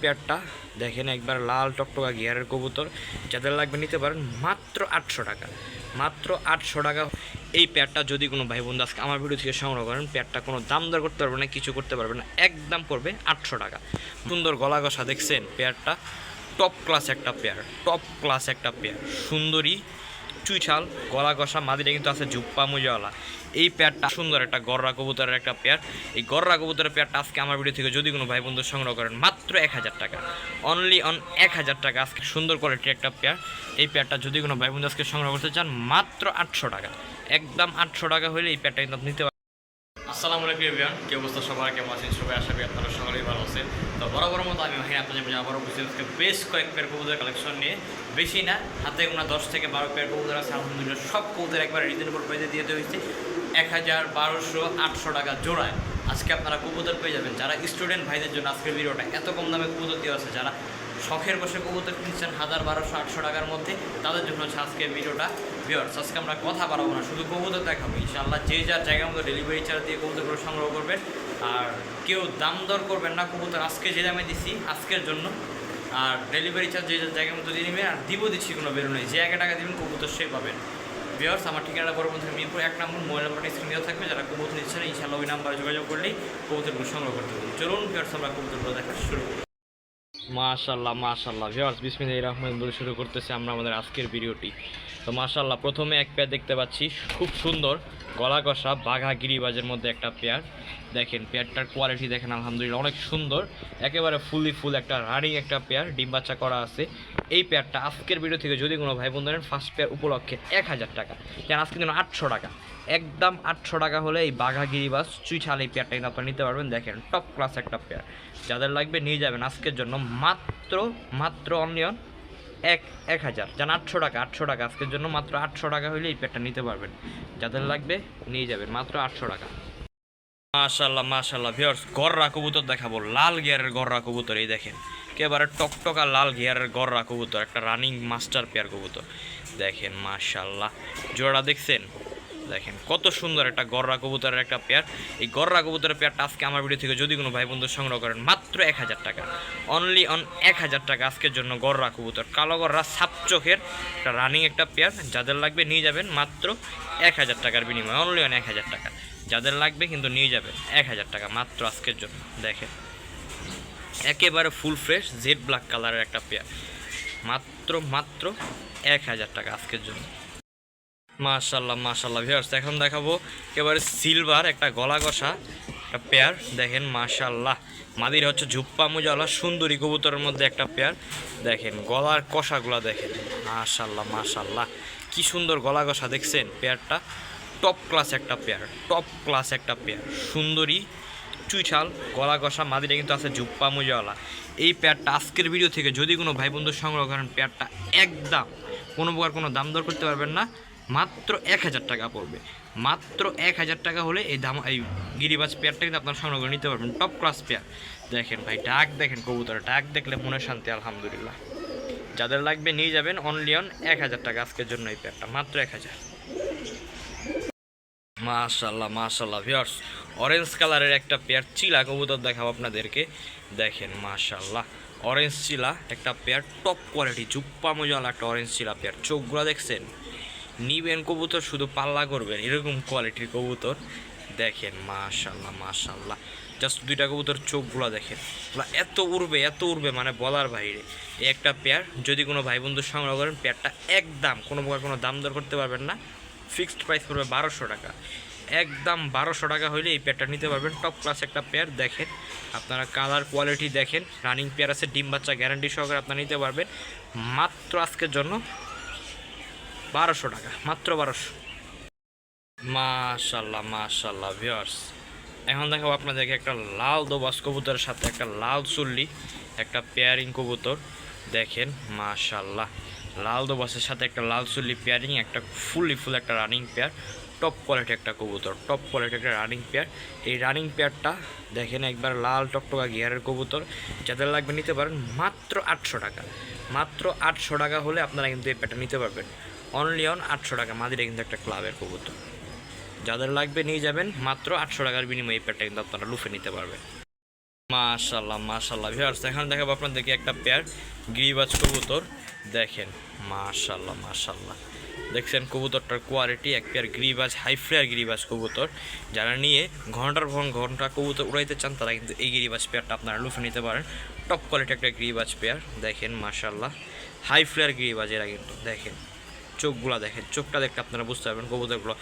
পেয়ারটা, দেখেন একবার লাল টকটকা গিয়ারের কবুতর, যাদের লাগবে নিতে পারেন মাত্র আটশো টাকা। মাত্র আটশো টাকা। এই পেয়ারটা যদি কোনো ভাই বন্ধু আজকে আমার ভিডিও থেকে সংগ্রহ করেন, পেয়ারটা কোনো দাম দর করতে পারবে না, কিছু করতে পারবে না একদম পড়বে আটশো টাকা। সুন্দর গলা কষা দেখছেন পেয়ারটা? টপ ক্লাস একটা পেয়ার টপ ক্লাস একটা পেয়ার। সুন্দরী চুইছাল গলা কষা মাদিটা কিন্তু আছে জুপ্পা মুজাওয়ালা এই পেয়ারটা সুন্দর একটা গররা কবুতরের একটা পেয়ার। এই গররা কবুতরের পেয়ারটা আজকে আমার ভিডিও থেকে যদি কোনো ভাই বন্ধু সংগ্রহ করেন, মাত্র এক হাজার টাকা। অনলি অন এক হাজার টাকা আজকে সুন্দর কোয়ালিটির একটা পেয়ার। এই পেয়ারটা যদি কোনো ভাই বন্ধু আজকে সংগ্রহ করতে চান, মাত্র আটশো টাকা। একদম আটশো টাকা হলে এই পেয়ারটা কিন্তু আপনি নিতে আসসালামু আলাইকুম এভিয়ান কি অবস্থা সবার? কেমন আছেন সবাই? আশা করি আপনারা সকলেই ভালো আছেন। তো বরাবর মতো আমি ভাই আপনাদের মাঝে আবারও বুঝতে আজকে বেশ কয়েক পেয়ার কবুতর কালেকশন নিয়ে। বেশি না, হাতে গোনা দশ থেকে বারো পেয়ার কবুতর আছে। আলহামদুলিল্লাহ সব কবুতর একবার রিজনেবল প্রাইসে দিয়ে দেওয়া হয়েছে। এক হাজার বারোশো আটশো টাকা জোড়ায়। আজকে আপনারা কবুতর পেয়ে যাবেন। যারা স্টুডেন্ট ভাইদের জন্য আজকের ভিডিওটা এত কম দামে কবুতর দেওয়া আছে, যারা শখের বসে কবুতর কিনছেন হাজার বারোশো, আটশো টাকার মধ্যে। তাদের জন্য হচ্ছে আজকে ভিডিওটা ভিওর্স আজকে আমরা কথা বাড়াবো না, শুধু কবুতর দেখাবো। ইনশাআল্লাহ যে যার জায়গা মতো ডেলিভারি চার্জ দিয়ে কবুতরগুলো সংগ্রহ করবেন। আর কেউ দাম দর করবেন না, কবুতর আজকে যে দামে দিছি, আজকের জন্য। আর ডেলিভারি চার্জ যে যার জায়গা মতো দিয়ে নেবেন, আর দিব দিচ্ছি কোনো বেরো নেই। যে একে টাকা দেবেন, কবুতর সে পাবেন। ভিওর্স আমার ঠিকানা বড় বন্ধু মিরপুর, এক নম্বর মোবাইল নাম্বারটা স্ক্রিনে দেওয়া থাকবে। যারা কবুতর নিচ্ছেন, ইনশাআল্লাহ ওই নাম্বারে যোগাযোগ করলেই কবুতরগুলো সংগ্রহ করতে পারবেন। চলুন ভিওর্স আমরা কবুতরগুলো দেখা শুরু করি। মাশাল্লাহ মাশাল্লাহ। ভিওয়ার্স বিসমিল্লাহ রহমান বলে শুরু করতেছি আমরা আমাদের আজকের ভিডিওটি। তো মাশাল্লাহ, প্রথমে এক পেয়ার দেখতে পাচ্ছি। খুব সুন্দর গলা কষা বাঘা গিরিবাজের মধ্যে একটা পেয়ার দেখেন, পেয়ারটার কোয়ালিটি দেখেন, আলহামদুলিল্লাহ, অনেক সুন্দর। একেবারে ফুলি ফুল একটা রানিং একটা পেয়ার, ডিম বাচ্চা করা আছে। এই পেয়ারটা আজকের ভিডিও থেকে যদি কোনো ভাই বোন ধরেন ফার্স্ট পেয়ার উপলক্ষে এক হাজার টাকা। কেন, আজকে দিন আটশো টাকা। একদম আটশো টাকা হলে এই বাঘা গিরিবাস চুইছাল এই পেয়ারটা কিন্তু আপনারা নিতে পারবেন। দেখেন টপ ক্লাস একটা পেয়ার। যাদের লাগবে নিয়ে যাবেন আজকের জন্য মাত্র মাত্র অনিয়ন এক এক হাজার। যান আটশো টাকা আটশো টাকা। আজকের জন্য মাত্র আটশো টাকা হলে এই পেয়ারটা নিতে পারবেন। যাদের লাগবে নিয়ে যাবেন, মাত্র আটশো টাকা। মাশাল্লাহ মাশাল্লাহ ভিওর্স গররা কবুতর দেখাবো। লাল গিয়ারের গররা কবুতর, এই দেখেন। একেবারে টকটকা লাল গিয়ারের গররা কবুতর, একটা রানিং মাস্টার পেয়ার কবুতর। দেখেন মাশাল্লাহ জোড়া দেখছেন? দেখেন, কত সুন্দর একটা গররা কবুতরের একটা পেয়ার। এই গররা কবুতরের পেয়ারটা আজকে আমার ভিডিও থেকে যদি কোনো ভাই বন্ধু সংগ্রহ করেন, মাত্র এক হাজার টাকা। অনলি অন এক হাজার টাকা আজকের জন্য গররা কবুতর। কালো গররা সাপ চোখের একটা রানিং একটা পেয়ার। যাদের লাগবে নিয়ে যাবেন মাত্র এক হাজার টাকার বিনিময়ে। অনলি অন এক হাজার টাকা। যাদের লাগবে কিন্তু নিয়ে যাবেন এক হাজার টাকা মাত্র আজকের জন্য। দেখেন, একেবারে ফুল ফ্রেশ জেড ব্ল্যাক কালারের একটা পেয়ার। মাত্র মাত্র এক হাজার টাকা আজকের জন্য। মাশাল্লাহ মাশাল্লাহ ভিউয়ার্স এখন দেখাবো একেবারে সিলভার একটা গলা কষা একটা পেয়ার দেখেন মাশাল্লাহ মাদির হচ্ছে ঝুপ্পা মুজালা, সুন্দরী কবুতরের মধ্যে একটা পেয়ার দেখেন, গলার কষাগুলা দেখেন। মাশাল্লাহ মাশাল্লাহ কি সুন্দর গলা কষা দেখছেন? পেয়ারটা টপ ক্লাস একটা পেয়ার টপ ক্লাস একটা পেয়ার সুন্দরী, চুইছাল গলা কষা মাদিরে কিন্তু আছে জুপ্পা মুজাওয়ালা এই পেয়ারটা আজকের ভিডিও থেকে যদি কোনো ভাই বন্ধু সংগ্রহ করেন পেয়ারটা একদম কোনো প্রকার কোনো দাম দর করতে পারবেন না। মাত্র এক হাজার টাকা পড়বে। মাত্র এক হাজার টাকা হলে এই দাম এই গিরিবাজ পেয়ারটা কিন্তু আপনার সংগ্রহ নিতে পারবেন। Top class pair. দেখেন ভাই, ডাক দেখেন কবুতর ডাক দেখলে মনে শান্তি, আলহামদুলিল্লাহ। যাদের লাগবে নিয়ে যাবেন অনলি অন এক হাজার টাকা আজকের জন্য এই পেয়ারটা, মাত্র এক হাজার। মাশাল্লাহ মাশাল্লাহ ভিউয়ার্স অরেঞ্জ কালারের একটা পেয়ার চিলা কবুতর দেখাবো আপনাদেরকে। দেখেন মাশাল্লাহ অরেঞ্জ চিলা, একটা পেয়ার টপ কোয়ালিটি জুপ্পা মজাল একটা অরেঞ্জ চিলা পেয়ার। চোখগুলো দেখছেন? নিবেন কবুতর, শুধু পাল্লা করবেন। এরকম কোয়ালিটির কবুতর দেখেন মাশাল্লাহ মাশাল্লাহ জাস্ট দুইটা কবুতর চোখগুলো দেখেন। এত উড়বে এত উড়বে মানে বলার বাইরে। একটা পেয়ার যদি কোনো ভাই বন্ধু সংগ্রহ করেন পেয়ারটা একদম কোনো প্রকার কোনো দাম দর করতে পারবেন না। ফিক্সড প্রাইস পড়বে বারোশো টাকা। একদম বারোশো টাকা হলে এই পেয়ারটা নিতে পারবেন। টপ ক্লাস একটা পেয়ার দেখেন। আপনারা কালার কোয়ালিটি দেখেন। রানিং পেয়ার আছে, ডিম বাচ্চা গ্যারান্টি সহকারে আপনারা নিতে পারবেন। মাত্র আজকের জন্য বারোশো টাকা, মাত্র বারোশো। মাশাল্লাহ মাশাল্লাহ ভিওর্স এখন দেখাবো আপনাদেরকে একটা লাল দোবাস কবুতরের সাথে একটা লাল চুল্লি, একটা পেয়ারিং কবুতর। দেখেন, মাশাল্লাহ, লাল দোবাসের সাথে একটা লাল চুল্লি পেয়ারিং একটা ফুললি ফুল, একটা রানিং পেয়ার টপ কোয়ালিটি একটা কবুতর টপ কোয়ালিটি একটা রানিং পেয়ার এই রানিং পেয়ারটা দেখেন, একবার লাল টকটকা গিয়ারের কবুতর। যাদের লাগবে নিতে পারেন মাত্র আটশো টাকা। মাত্র আটশো টাকা হলে আপনারা কিন্তু এই পেয়ারটা নিতে পারবেন। অনলি অন আটশো টাকা। মাদিরে কিন্তু একটা ক্লাবের কবুতর। যাদের লাগবে নিয়ে যাবেন, মাত্র আটশো টাকার বিনিময়ে এই পেয়ারটা কিন্তু আপনারা লুফে নিতে পারবেন। মাশাল্লাহ মাশাল্লাহ ভিউয়ার্স এখানে দেখাবো আপনাদেরকে একটা পেয়ার গিরিবাজ কবুতর। দেখেন মাশাল্লাহ মাশাল্লাহ দেখছেন কবুতরটার কোয়ালিটি এক পেয়ার গিরিবাজ হাই ফ্লেয়ার গিরিবাজ কবুতর। যারা নিয়ে ঘণ্টার পর ঘণ্টা কবুতর উড়াইতে চান, তারা কিন্তু এই গিরিবাজ পেয়ারটা আপনারা লুফে নিতে পারেন। টপ কোয়ালিটি একটা গিরিবাজ পেয়ার দেখেন মাশাল্লাহ হাই ফ্লেয়ার গিরিবাজ এরা কিন্তু। দেখেন। চোখগুলো দেখেন, চোখটা দেখতে আপনারা বুঝতে পারবেন কবুতরগুলো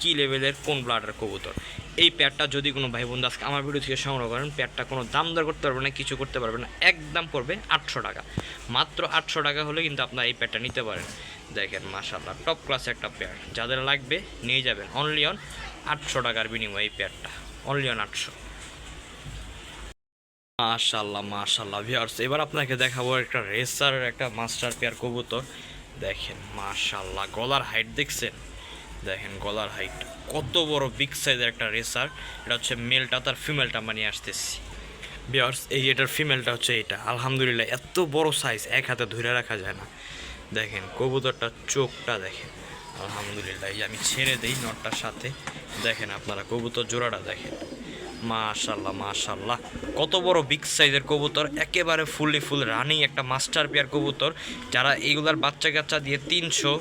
কী লেভেলের, কোন ব্লাডের কবুতর। এই প্যাডটা যদি কোনো ভাই বন্ধু আজকে আমার ভিডিও থেকে সংগ্রহ করেন, প্যাডটা কোনো দাম দর করতে পারবে না, কিছু করতে পারবে না, একদম পড়বে আটশো টাকা। মাত্র আটশো টাকা হলে কিন্তু আপনারা এই প্যাডটা নিতে পারেন। দেখেন মাশাল্লাহ টপ ক্লাস একটা প্যাড। যাদের লাগবে নিয়ে যাবেন। অনলি অন আটশো টাকার বিনিময়ে এই প্যাডটা। অনলি অন আটশো। মাশাল্লাহ মাশাল্লাহ ভিউয়ার্স এবার আপনাকে দেখাবো একটা রেসারের একটা মাস্টার পেয়ার কবুতর। দেখেন মাশাল্লাহ গলার হাইট দেখছেন? দেখেন, গলার হাইট কত বড় বিগ সাইজের একটা রেসার এটা হচ্ছে মেলটা তার ফিমেলটা মানিয়ে আসতেছি। ভিউয়ার্স এই এটার ফিমেলটা হচ্ছে এটা। আলহামদুলিল্লাহ, এত বড় সাইজ এক হাতে ধরে রাখা যায় না। দেখেন, কবুতরটার চোখটা দেখেন। আলহামদুলিল্লাহ, এই আমি ছেড়ে দিই নটটার সাথে। দেখেন আপনারা, কবুতর জোড়াটা দেখেন। মাশাল্লাহ মাশাল্লাহ। কত বড় বিগ সাইজের কবুতর, একেবারে ফুললি ফুল রানিং একটা মাস্টার পেয়ার কবুতর। যারা এইগুলার বাচ্চা কাচ্চা দিয়ে তিনশো,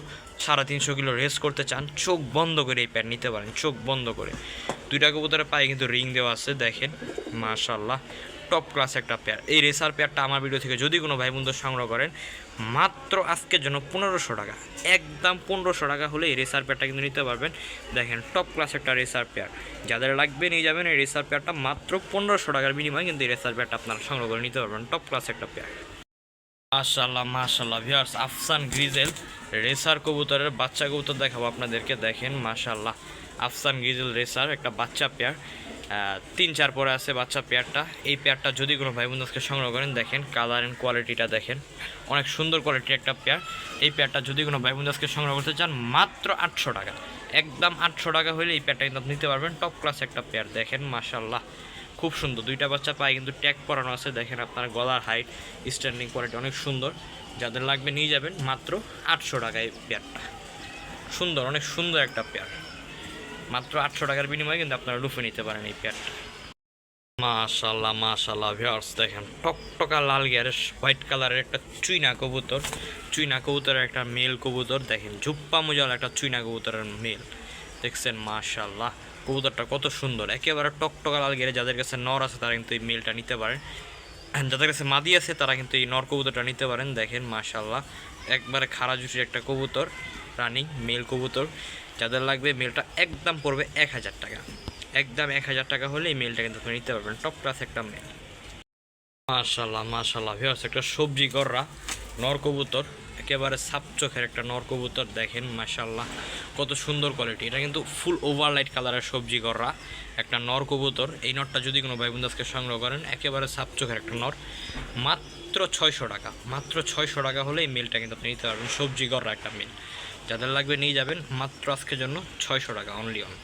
সাড়ে তিনশো কিলো রেস করতে চান, চোখ বন্ধ করে এই প্যাড নিতে পারেন, চোখ বন্ধ করে। দুইটা কবুতরের পায়ে কিন্তু রিং দেওয়া আছে, দেখেন। মাশাল্লাহ। টপ ক্লাস একটা পেয়ার এই রেসার পেয়ারটা আমার ভিডিও থেকে যদি কোনো ভাই বন্ধু সংগ্রহ করেন, মাত্র আজকের জন্য পনেরোশো টাকা। একদম পনেরোশো টাকা হলে এই রেসার পেয়ারটা কিন্তু নিতে পারবেন। দেখেন টপ ক্লাস একটা রেসার পেয়ার যাদের লাগবে নিয়ে যাবেন এই রেসার পেয়ারটা মাত্র পনেরোশো টাকার বিনিময়ে কিন্তু এই রেসার পেয়ারটা আপনারা সংগ্রহ করে নিতে পারবেন টপ ক্লাস একটা পেয়ার মাশাল্লাহ মাশাল্লাহ ভিউয়ার্স আফসান গ্রিজেল রেসার কবুতরের বাচ্চা কবুতর দেখাবো আপনাদেরকে। দেখেন মাশাল্লাহ আফসান গ্রিজেল রেসার একটা বাচ্চা পেয়ার তিন চার পরে আছে বাচ্চা পেয়ারটা। এই পেয়ারটা যদি কোনো ভাই বন্ধুকে সংগ্রহ করেন, দেখেন কালার অ্যান্ড কোয়ালিটিটা দেখেন। অনেক সুন্দর কোয়ালিটির একটা পেয়ার। এই পেয়ারটা যদি কোনো ভাই বন্ধুকে সংগ্রহ করতে চান, মাত্র আটশো টাকা। একদম আটশো টাকা হলে এই পেয়ারটা কিন্তু আপনি নিতে পারবেন। টপ ক্লাস একটা পেয়ার, দেখেন মাশাল্লাহ খুব সুন্দর। দুইটা বাচ্চা পায়ে কিন্তু ট্যাগ পরানো আছে। দেখেন আপনার গলার হাইট স্ট্যান্ডিং কোয়ালিটি অনেক সুন্দর। যাদের লাগবে নিয়ে যাবেন, মাত্র আটশো টাকা এই পেয়ারটা। সুন্দর, অনেক সুন্দর একটা পেয়ার। মাত্র আটশো টাকার বিনিময়ে কিন্তু আপনারা লুফে নিতে পারেন এই পেয়ারটা মাশাল্লাহ মাশাল্লাহ ভিউয়ার্স দেখেন, টকটকা লাল গ্যারের হোয়াইট কালারের একটা চুইনা কবুতর, চুইনা কবুতরের একটা মেল কবুতর, দেখেন, ঝুপ্পা মুজাল একটা চুইনা কবুতরের মেল দেখছেন, মাশাল্লাহ, কবুতরটা কত সুন্দর, একেবারে টকটকা লাল গেরে যাদের কাছে নর আছে তারা কিন্তু এই মেলটা নিতে পারেন। যাদের কাছে মাদি আছে তারা কিন্তু এই নর কবুতরটা নিতে পারেন, দেখেন, মাশাল্লাহ, একবারে খাড়া জুটির একটা কবুতর রানিং মেল কবুতর। যাদের লাগবে মেলটা একদম পড়বে এক হাজার টাকা। একদম এক হাজার টাকা হলে এই মেলটা কিন্তু আপনি নিতে পারবেন। টপ ক্লাস একটা মেল মাশাল্লাহ মাশাল্লাহ ভিউয়ার্স একটা সবজি গররা, নর কবুতর, একেবারে সাপ চোখের একটা নর কবুতর দেখেন মাশাল্লাহ কত সুন্দর কোয়ালিটি এটা কিন্তু ফুল ওভারলাইট কালারের সবজি গররা, একটা নর কবুতর। এই নরটা যদি কোনো ভাই বন্ধু সংগ্রহ করেন, একেবারে সাপ চোখের একটা নর। মাত্র ছয়শো টাকা, মাত্র ছয়শো টাকা হলে এই মেলটা কিন্তু আপনি নিতে পারবেন, সবজি গররা একটা মেল যাদের লাগবে নিয়ে যাবেন মাত্র আজকের জন্য ছয়শো টাকা অনলি অন